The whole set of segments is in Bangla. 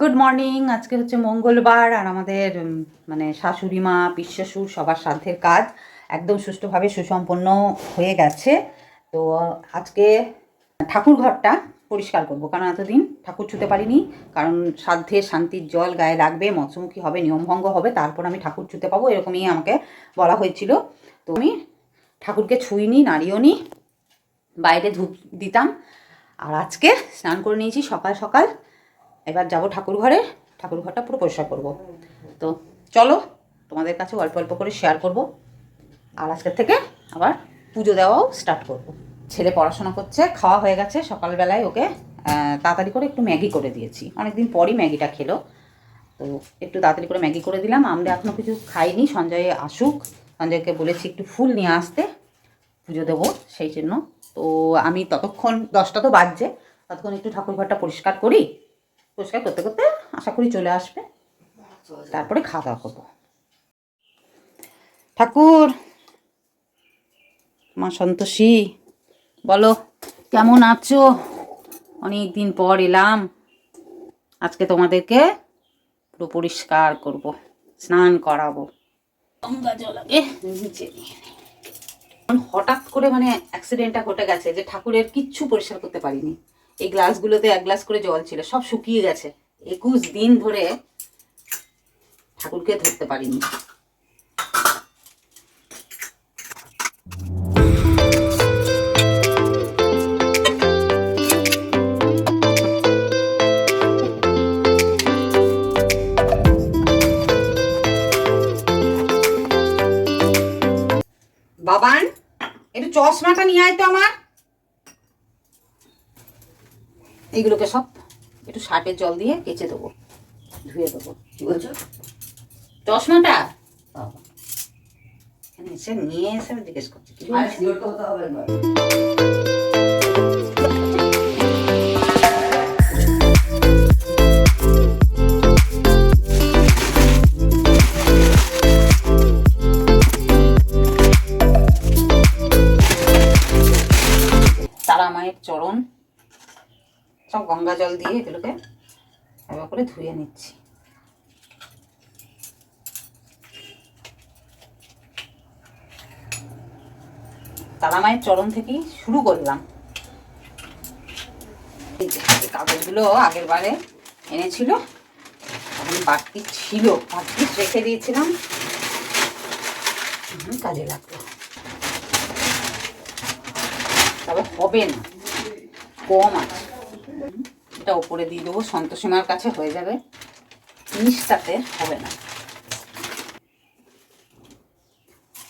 গুড মর্নিং আজকে হচ্ছে মঙ্গলবার আর আমাদের মানে শাশুড়ি মা পিশ্বশুর সবার সাধ্যের কাজ একদম সুষ্ঠুভাবে সুসম্পন্ন হয়ে গেছে। তো আজকে ঠাকুর ঘরটা পরিষ্কার করব, কারণ এতদিন ঠাকুর ছুতে পারিনি, কারণ সাধ্যের শান্তির জল গায়ে লাগবে, মৎস্যমুখী হবে, নিয়মভঙ্গ হবে, তারপর আমি ঠাকুর ছুতে পাবো, এরকমই আমাকে বলা হয়েছিল। তো আমি ঠাকুরকে ছুঁইনি, নাড়িও নি, বাইরে ধূপ দিতাম, আর আজকে স্নান করে নিয়েছি সকাল সকাল। এবার যাব ঠাকুর ঘরে ঠাকুর ঘরটা পুরো পরিষ্কার করব। তো চলো, তোমাদের কাছে অল্প অল্প করে শেয়ার করব। আর আজকের থেকে আবার পুজো দেওয়াও স্টার্ট করব। ছেলে পড়াশোনা করছে, খাওয়া হয়ে গেছে, সকালবেলায় ওকে তাড়াতাড়ি করে একটু ম্যাগি করে দিয়েছি। অনেকদিন পরই ম্যাগিটা খেলো। তো একটু তাড়াতাড়ি করে ম্যাগি করে দিলাম। আমরা এখনও কিছু খাইনি, সঞ্জয় আসুক। সঞ্জয়কে বলেছি একটু ফুল নিয়ে আসতে, পুজো দেবো সেই জন্য। তো আমি ততক্ষণ, দশটা তো বাজছে, ততক্ষণ একটু ঠাকুর ঘরটা পরিষ্কার করি। পরিষ্কার করতে করতে আশা করি চলে আসবে। তারপরে খাওয়া দাওয়া করব। ঠাকুর, মা সন্তোষী, বলো, কেমন আছো? অনেক দিন পর এলাম। আজকে তোমাদেরকে পুরো পরিষ্কার করব, স্নান করাবো। হঠাৎ করে মানে অ্যাক্সিডেন্টটা ঘটে গেছে যে ঠাকুরের কিচ্ছু পরিষ্কার করতে পারিনি। এই গ্লাসগুলোতে এক গ্লাস করে জল ছিল, সব শুকিয়ে গেছে। একুশ দিন ধরে ঠাকুরকে ধরতে পারিনি। বাবান, একটু চশমাটা নিয়ে আয় তো আমার। এইগুলোকে সব একটু শার্টের জল দিয়ে কেচে দেবো ধুয়ে দেবো। কি বলছো? চশমাটা? এসে নিয়ে এসে আমি জিজ্ঞেস করছি। সব গঙ্গা জল দিয়ে এগুলোকে এবার করে ধুয়ে নিচ্ছি। তারা মায়ের চরণ থেকেই শুরু করলাম। কাগজগুলো আগের বারে এনেছিল, এখন বাড়তি ছিল। বাড়তি রেখে দিয়েছিলাম। কাজে লাগল। তবে হবে না, কম আছে। এটা ওপরে দিয়ে দেবো, সন্তোষীমার কাছে হয়ে যাবে। জিনিসটাতে হবে না।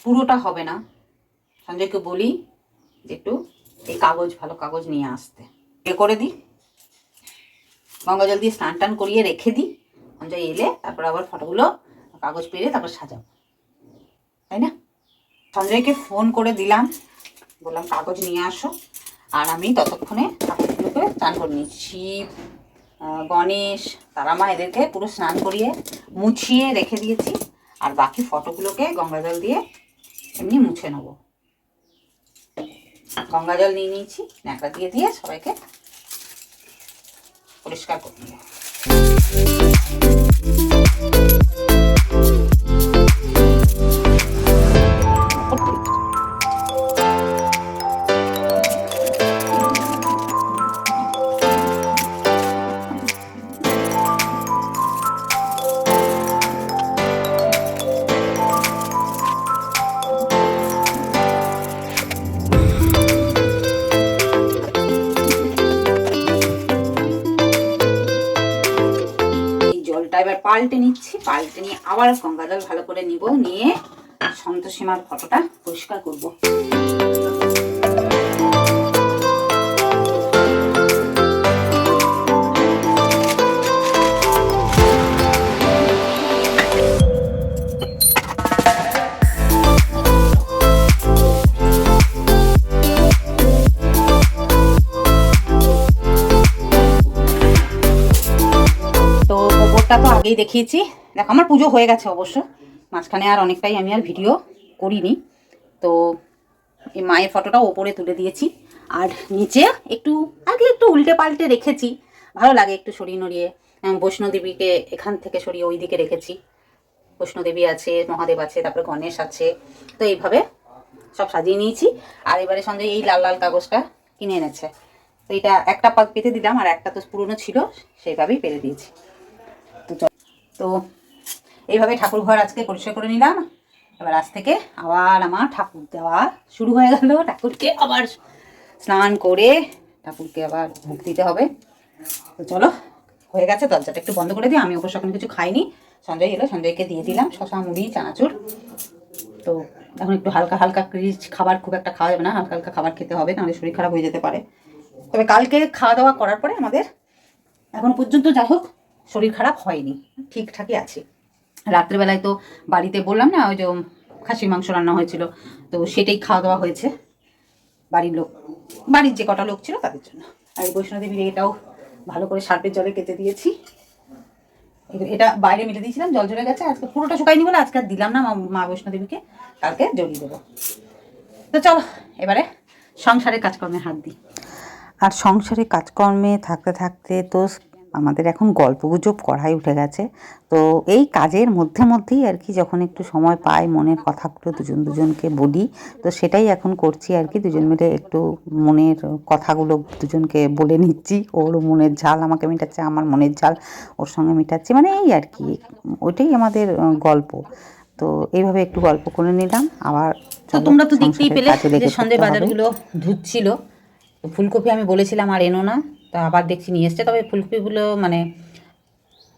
পুরোটা হবে না। সঞ্জয়কে বলি যে একটু এই কাগজ, ভালো কাগজ নিয়ে আসতে। এ করে দিই। গঙ্গা জল দিয়ে স্নান টান করিয়ে রেখে দিই। সঞ্জয় এলে তারপর আবার ফটোগুলো, কাগজ পেরে তারপর সাজাবো। তাই না? সঞ্জয়কে ফোন করে দিলাম। বললাম, কাগজ নিয়ে আসো। আর আমি ততক্ষণে স্নান করে নিচ্ছি শিব গণেশ তারামা এদেরকে পুরো স্নান করিয়ে মুছিয়ে রেখে দিয়েছি। আর বাকি ফটোগুলোকে গঙ্গা জল দিয়ে এমনি মুছে নেব। গঙ্গা জল নিয়ে নিয়েছি, ন্যাকড়া দিয়ে দিয়ে সবাইকে পরিষ্কার করে নেব। পাল্টে নিচ্ছি, পাল্টে নিয়ে আবার গঙ্গা জল ভালো করে নিব, নিয়ে সন্তোষীমার ফটোটা পরিষ্কার করব। আগেই দেখিয়েছি। দেখ, আমার পুজো হয়ে গেছে অবশ্য। মাঝখানে আর অনেকটাই আমি আর ভিডিও করিনি। তো এই মায়ের ফটোটা ওপরে তুলে দিয়েছি। আর নিচে একটু, আগে একটু উল্টে পাল্টে রেখেছি। ভালো লাগে একটু সরিয়ে নড়িয়ে। বৈষ্ণোদেবীকে এখান থেকে সরিয়ে ওই দিকে রেখেছি। বৈষ্ণোদেবী আছে, মহাদেব আছে, তারপরে গণেশ আছে। তো এইভাবে সব সাজিয়ে নিয়েছি। আর এবারে সঞ্জয় এই লাল লাল কাগজটা কিনে এনেছে। তো এটা একটা পাত পেতে দিলাম, আর একটা তো পুরনো ছিল, সেইভাবেই পেরে দিয়েছি। তো তো এইভাবে ঠাকুর ঘর আজকে পরিষ্কার করে নিলাম। এবার আজ থেকে আবার আমার ঠাকুর দেওয়া শুরু হয়ে গেল। ঠাকুরকে আবার স্নান করে ঠাকুরকে আবার ভোগ দিতে হবে। তো চলো, হয়ে গেছে, দরজাটা একটু বন্ধ করে দিই। আমি অবশ্য এখন কিছু খাইনি। সঞ্জয় এলো, সঞ্জয়কে দিয়ে দিলাম শশা, মুড়ি, চানাচুর। তো এখন একটু হালকা হালকা রিচ খাবার খুব একটা খাওয়া যাবে না। হালকা হালকা খাবার খেতে হবে, নাহলে শরীর খারাপ হয়ে যেতে পারে। তবে কালকে খাওয়া দাওয়া করার পরে আমাদের এখন পর্যন্ত যাই হোক শরীর খারাপ হয়নি, ঠিকঠাকই আছে। রাত্রেবেলায় তো বাড়িতে বললাম না, ওই যে খাসির মাংস রান্না হয়েছিল, তো সেটাই খাওয়া দাওয়া হয়েছে। বাড়ির লোক, বাড়ির যে কটা লোক ছিল তাদের জন্য। আর এই বৈষ্ণোদেবীর এটাও ভালো করে সার্পের জলে কেটে দিয়েছি। এটা বাইরে মিলে দিয়েছিলাম, জল ঝরে গেছে, আজকে পুরোটা শুকাইনি বলে আজকে আর দিলাম না মা- বৈষ্ণোদেবীকে কালকে জড়িয়ে দেবো। তো চলো, এবারে সংসারের কাজকর্মে হাত দিই। আর সংসারে কাজকর্মে থাকতে থাকতে তো আমাদের এখন গল্পগুজব করাই উঠে গেছে। তো এই কাজের মধ্যে মধ্যেই আর কি যখন একটু সময় পাই মনের কথাগুলো দুজন দুজনকে বলি তো সেটাই এখন করছি আর কি। দুজন মিলে একটু মনের কথাগুলো দুজনকে বলে নিচ্ছি। ওর মনের ঝাল আমাকে মেটাচ্ছে আমার মনের ঝাল ওর সঙ্গে মেটাচ্ছি মানে এই আর কি। ওইটাই আমাদের গল্প। তো এইভাবে একটু গল্প করে নিলাম। আবার তোমরা তো দেখতেই পেলে যে সন্ধ্যে বাজারগুলো ধুচ্ছিল। ফুলকপি আমি বলেছিলাম আর এনো না, তা আবার দেখছি নিয়ে এসছে। তবে ফুলকপিগুলো মানে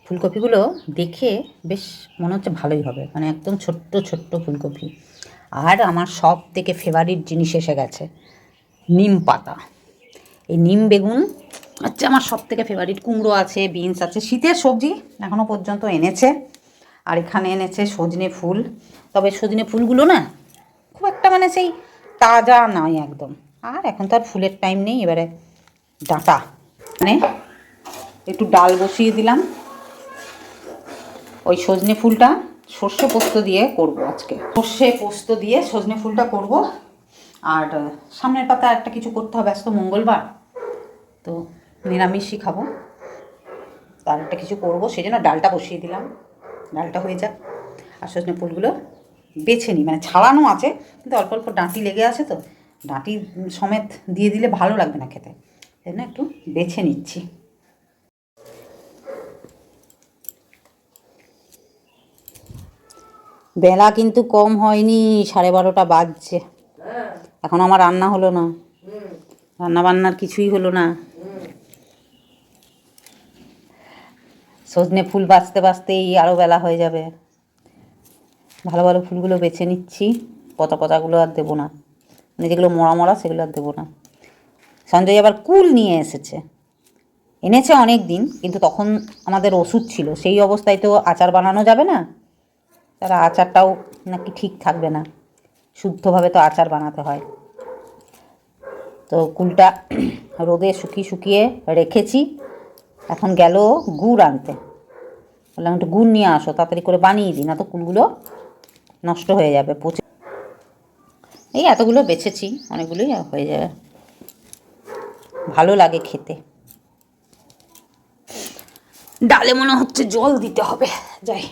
ফুলকপিগুলো দেখে বেশ মনে হচ্ছে ভালোই হবে মানে একদম ছোট্ট ছোট্ট ফুলকপি। আর আমার সব থেকে ফেভারিট জিনিস এসে গেছে, নিম পাতা। এই নিম বেগুন, হচ্ছে আমার সব থেকে ফেভারিট কুমড়ো আছে, বিনস আছে, শীতের সবজি এখনও পর্যন্ত এনেছে, আর এখানে এনেছে সজনে ফুল। তবে সজনে ফুলগুলো না খুব একটা মানে সেই তাজা নয় একদম। আর এখন তো আর ফুলের টাইম নেই, এবারে ডাঁটা। মানে একটু ডাল বসিয়ে দিলাম। ওই সজনে ফুলটা সর্ষে পোস্ত দিয়ে করব আজকে। সর্ষে পোস্ত দিয়ে সজনে ফুলটা করব। আর সামনের পাতা একটা কিছু করতে হবে, আজ তো মঙ্গলবার। তো নিরামিষই খাব। তার একটা কিছু করব সেই জন্য ডালটা বসিয়ে দিলাম। ডালটা হয়ে যাক। আর সজনে ফুলগুলো বেছে নিই। মানে ছাড়ানো আছে, কিন্তু অল্প অল্প ডাঁটি লেগে আছে তো। ডাঁটি সমেত দিয়ে দিলে ভালো লাগবে না খেতে। সেই জন্য একটু বেছে নিচ্ছি। বেলা কিন্তু কম হয়নি সাড়ে বারোটা বাজছে। এখন আমার রান্না হলো না। রান্না বান্নার কিছুই হলো না। সজনে ফুল বাঁচতে বাঁচতেই আরও বেলা হয়ে যাবে। ভালো ভালো ফুলগুলো বেছে নিচ্ছি। পতা পতাগুলো আর দেবো না। যেগুলো মরা মরা সেগুলো আর দেবো না। সঞ্জয় আবার কুল নিয়ে এসেছে। এনেছে অনেক দিন, কিন্তু তখন আমাদের ওষুধ ছিল। সেই অবস্থায় তো আচার বানানো যাবে না। তারা আচারটাও নাকি ঠিক থাকবে না। শুদ্ধভাবে তো আচার বানাতে হয়। তো কুলটা রোদে শুকিয়ে শুকিয়ে রেখেছি। এখন গেল গুড় আনতে। বললাম একটু গুড় নিয়ে আসো, তাড়াতাড়ি করে বানিয়ে দিই, না তো কুলগুলো নষ্ট হয়ে যাবে, পচে এই এতগুলো বেছেছি, অনেকগুলোই হয়ে যাবে। ভালো লাগে খেতে। ডালে মনে হচ্ছে জল দিতে হবে। যাই।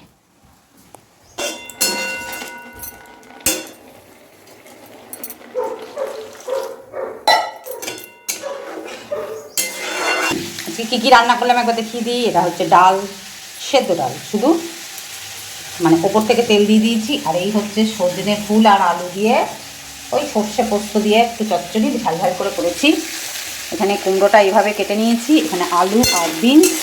কী কী রান্না করলাম একবার দেখিয়ে দিই? এটা হচ্ছে ডাল, সেদ্ধ ডাল। শুধু মানে ওপর থেকে তেল দিয়ে দিয়েছি, আর এই হচ্ছে সজনে ফুল আর আলু দিয়ে ওই সর্ষে পোস্ত দিয়ে একটু চচ্চড়ি ঝাল ঝাল করে করেছি। এখানে কুমড়োটা এইভাবে কেটে নিয়েছি। এখানে আলু আর বিনস।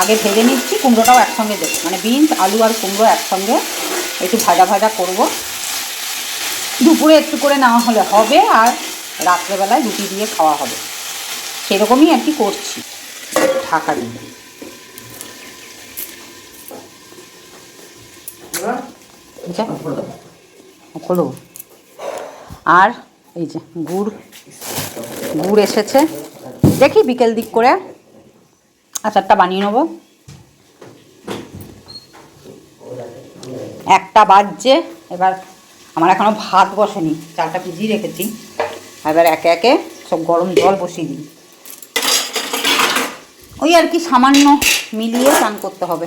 আগে ভেজে নিচ্ছি কুমড়োটাও একসঙ্গে দেবো। মানে বিনস আলু আর কুমড়ো একসঙ্গে একটু ভাজা ভাজা করব। দুপুরে একটু করে নেওয়া হলে হবে আর রাত্রেবেলায় রুটি দিয়ে খাওয়া হবে। সেরকমই আর কি করছি। ঢাকা দিয়ে। খোলো আর এই যে গুড় গুড় এসেছে। দেখি বিকেল দিক করে। আচারটা বানিয়ে নেব। একটা বাজছে। এবার আমার এখনও ভাত বসেনি। চালটা ভিজিয়ে রেখেছি। এবার একে একে সব গরম জল বসিয়ে দিই। ওই আর কি সামান্য মিলিয়ে চান করতে হবে।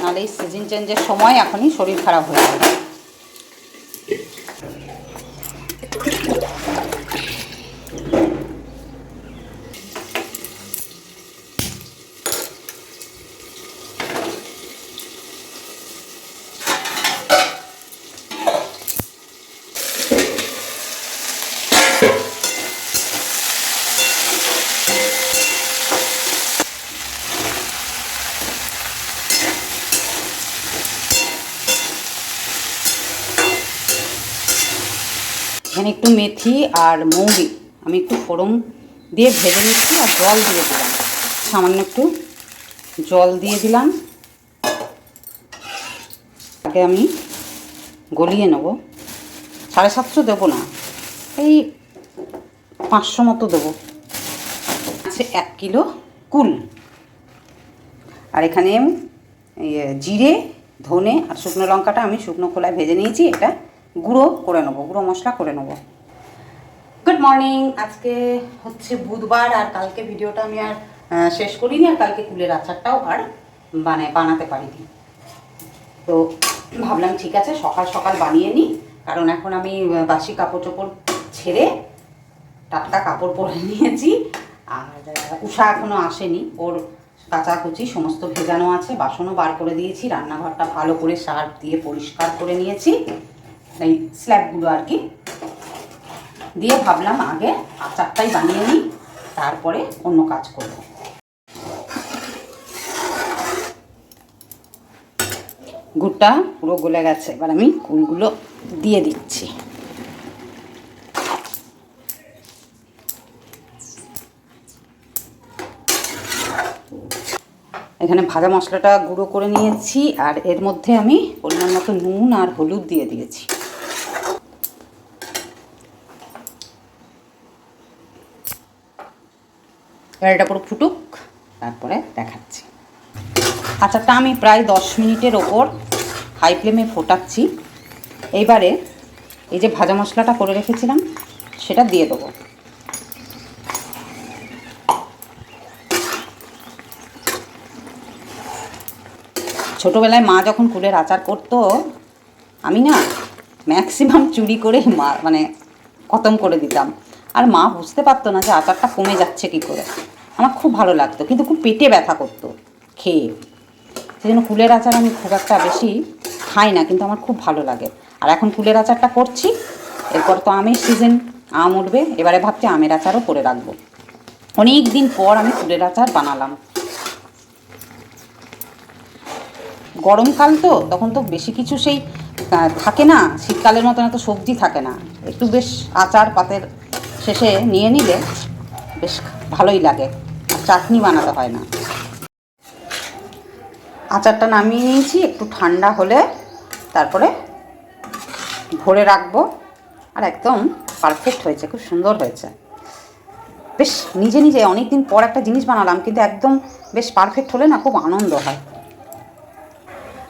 নাহলে এই সিজন চেঞ্জের সময় এখনই শরীর খারাপ হয়ে যাবে। এখানে একটু মেথি আর মৌরি। আমি একটু ফোড়ন দিয়ে ভেজে নিচ্ছি আর জল দিয়ে দিলাম। সামান্য একটু জল দিয়ে দিলাম। আগে আমি গলিয়ে নেব। সাড়ে সাতশো দেবো না এই পাঁচশো মতো দেবো। আছে এক কিলো কুল। আর এখানে ইয়ে, জিরে ধনে আর শুকনো লঙ্কাটা আমি শুকনো খোলায় ভেজে নিয়েছি। এটা গুঁড়ো করে নেব, গুঁড়ো মশলা করে নেব। গুড মর্নিং আজকে হচ্ছে বুধবার আর কালকে ভিডিওটা আমি আর শেষ করিনি আর কালকে কুলের আচারটাও আর মানে বানাতে পারিনি। তো ভাবলাম ঠিক আছে, সকাল সকাল বানিয়ে নিই, কারণ এখন আমি বাসি কাপড় চোপড় ছেড়ে টাটকা কাপড় পরে নিয়েছি। আর উষা এখনও আসেনি, ওর কাচাকুচি সমস্ত ভেজানো আছে, বাসনও বার করে দিয়েছি, রান্নাঘরটা ভালো করে সার্ফ দিয়ে পরিষ্কার করে নিয়েছি। এই স্ল্যাবগুলো আর কি। দিয়ে ভাবলাম আগে আচারটাই বানিয়ে নিই, তারপরে অন্য কাজ করব। গুড়টা পুরো গলে গেছে, এবার আমি কুলগুলো দিয়ে দিচ্ছি। এখানে ভাজা মশলাটা গুঁড়ো করে নিয়েছি, আর এর মধ্যে আমি পরিমাণ মতো নুন আর হলুদ দিয়ে দিয়েছি। এবার এটা পুরো ফুটুক, তারপরে দেখাচ্ছি। আচারটা আমি প্রায় দশ মিনিটের ওপর হাই ফ্লেমে ফোটাচ্ছি। এইবারে এই যে ভাজা মশলাটা করে রেখেছিলাম, সেটা দিয়ে দেবো। ছোটোবেলায় মা যখন কুলের আচার করতো, আমি না ম্যাক্সিমাম চুরি করে মা মানে খতম করে দিতাম। আর মা বুঝতে পারতো না যে আচারটা কমে যাচ্ছে কী করে। আমার খুব ভালো লাগতো, কিন্তু খুব পেটে ব্যথা করতো, খেয়ে। সেই জন্য কুলের আচার আমি খুব একটা বেশি খাই না, কিন্তু আমার খুব ভালো লাগে। আর এখন কুলের আচারটা করছি, এরপর তো আমের সিজন আম উঠবে, এবারে ভাবছি আমের আচারও করে রাখব। অনেক দিন পর আমি কুলের আচার বানালাম। গরমকাল তো, তখন তো বেশি কিছু সেই থাকে না, শীতকালের মতন এত সবজি থাকে না। একটু বেশ আচার পাতের শেষে নিয়ে নিলে বেশ ভালোই লাগে। চাটনি বানাতে হয় না। আচারটা নামিয়ে নিয়েছি, একটু ঠান্ডা হলে তারপরে ভরে রাখব। আর একদম পারফেক্ট হয়েছে, খুব সুন্দর হয়েছে। বেশ, নিজে নিজে অনেক দিন পর একটা জিনিস বানালাম, কিন্তু একদম বেশ পারফেক্ট হলে না খুব আনন্দ হয়।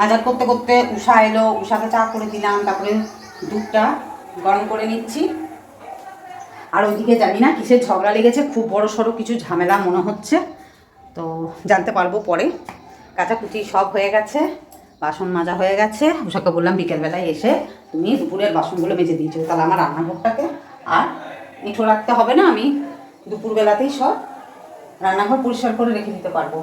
আচার করতে করতে উষা এলো, উষাকে চা করে দিলাম, তারপরে দুধটা গরম করে নিচ্ছি। আর ওইদিকে জানি না কিসের ঝগড়া লেগেছে, খুব বড় সড়ো কিছু ঝামেলা মনে হচ্ছে। তো জানতে পারব পরে। কাচাকুচি সব হয়ে গেছে, বাসন মাজা হয়ে গেছে। উষাকে বললাম বিকেলবেলায় এসে তুমি দুপুরের বাসনগুলো মেজে দিয়েছ, তাহলে আমার রান্নাঘরটাকে আর এঁঠো রাখতে হবে না আমি? দুপুরবেলাতেই সব রান্নাঘর পরিষ্কার করে রেখে দিতে পারব।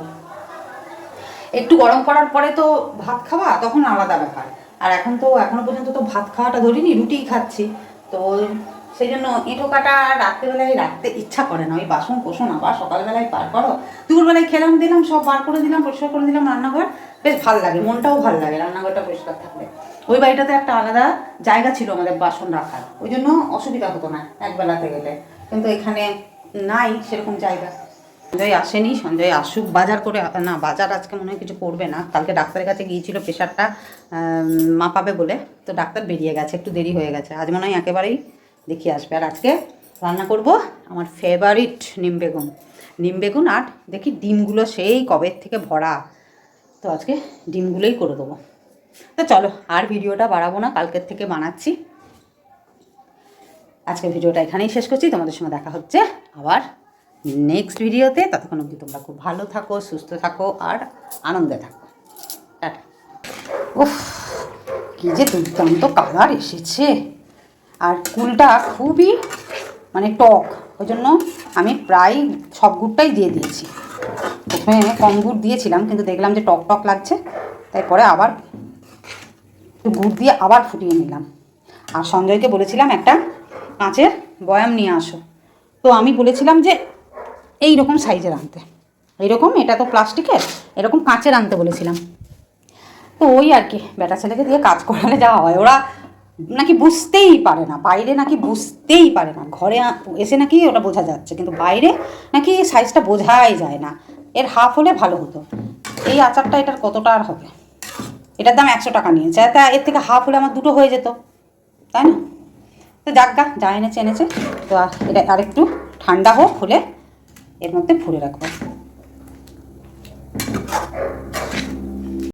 একটু গরম করার পরে তো ভাত খাওয়া, তখন আলাদা ব্যাপার। আর এখন তো, এখনও পর্যন্ত তো ভাত খাওয়াটা ধরিনি, রুটিই খাচ্ছি। তো সেই জন্য এঁটো কাটা রাত্রেবেলায় রাখতে ইচ্ছা করে না। ওই বাসন কোসন আবার সকালবেলায় পার করো। দুপুরবেলায় খেলাম, দিলাম, সব বার করে দিলাম, পরিষ্কার করে দিলাম, রান্নাঘর। বেশ ভালো লাগে, মনটাও ভালো লাগে রান্নাঘরটা পরিষ্কার থাকলে। ওই বাড়িটাতে একটা আলাদা জায়গা ছিল আমাদের বাসন রাখার। ওই জন্য অসুবিধা হতো না একবেলাতে গেলে। কিন্তু এখানে নাই সেরকম জায়গা। সঞ্জয় আসেনি, সঞ্জয় আসুক। বাজার করে না, বাজার আজকে মনে হয় কিছু করবে না। কালকে ডাক্তারের কাছে গিয়েছিল প্রেশারটা মাপাবে বলে। তো ডাক্তার বেরিয়ে গেছে, একটু দেরি হয়ে গেছে। আজ মনে হয় একেবারেই দেখি আসবে। আর আজকে রান্না করব আমার ফেভারিট নিম বেগুন। নিম বেগুন আর দেখি ডিমগুলো সেই কবের থেকে ভরা। তো আজকে ডিমগুলোই করে দেবো। তো চলো, আর ভিডিওটা বাড়াবো না, কালকের থেকে বানাচ্ছি। আজকে ভিডিওটা এখানেই শেষ করছি, তোমাদের সঙ্গে দেখা হচ্ছে আবার নেক্সট ভিডিওতে। ততক্ষণ অবধি তোমরা খুব ভালো থাকো, সুস্থ থাকো আর আনন্দে থাকো। উফ, কী যে দুর্দান্ত কালার এসেছে। আর কুলটা খুবই মানে টক ওই জন্য আমি প্রায় সব গুড়টাই দিয়ে দিয়েছি। প্রথমে কম গুড় দিয়েছিলাম, কিন্তু দেখলাম যে টক টক লাগছে, তাই পরে আবার গুড় দিয়ে আবার ফুটিয়ে নিলাম। আর সঞ্জয়কে বলেছিলাম, একটা কাঁচের বয়াম নিয়ে আসো। তো আমি বলেছিলাম যে, এই রকম সাইজের আনতে। এইরকম এটা তো প্লাস্টিকের? এরকম কাঁচের আনতে বলেছিলাম। তো ওই আর কি বেটা ছেলেকে দিয়ে কাজ করালে যাওয়া হয়, ওরা নাকি বুঝতেই পারে না, বাইরে নাকি বুঝতেই পারে না। ঘরে এসে নাকি ওটা বোঝা যাচ্ছে, কিন্তু বাইরে নাকি সাইজটা বোঝাই যায় না। এর হাফ হলে ভালো হতো। এই আচারটা এটার কতটা আর হবে? এটার দাম একশো টাকা নিয়েছে। তা এর থেকে হাফ হলে আমার দুটো হয়ে যেত, তাই না? তো যাক গা, যা এনেছে এনেছে। তো এটা আরেকটু ঠান্ডা হোক, হলে এর মধ্যে ভরে রাখব।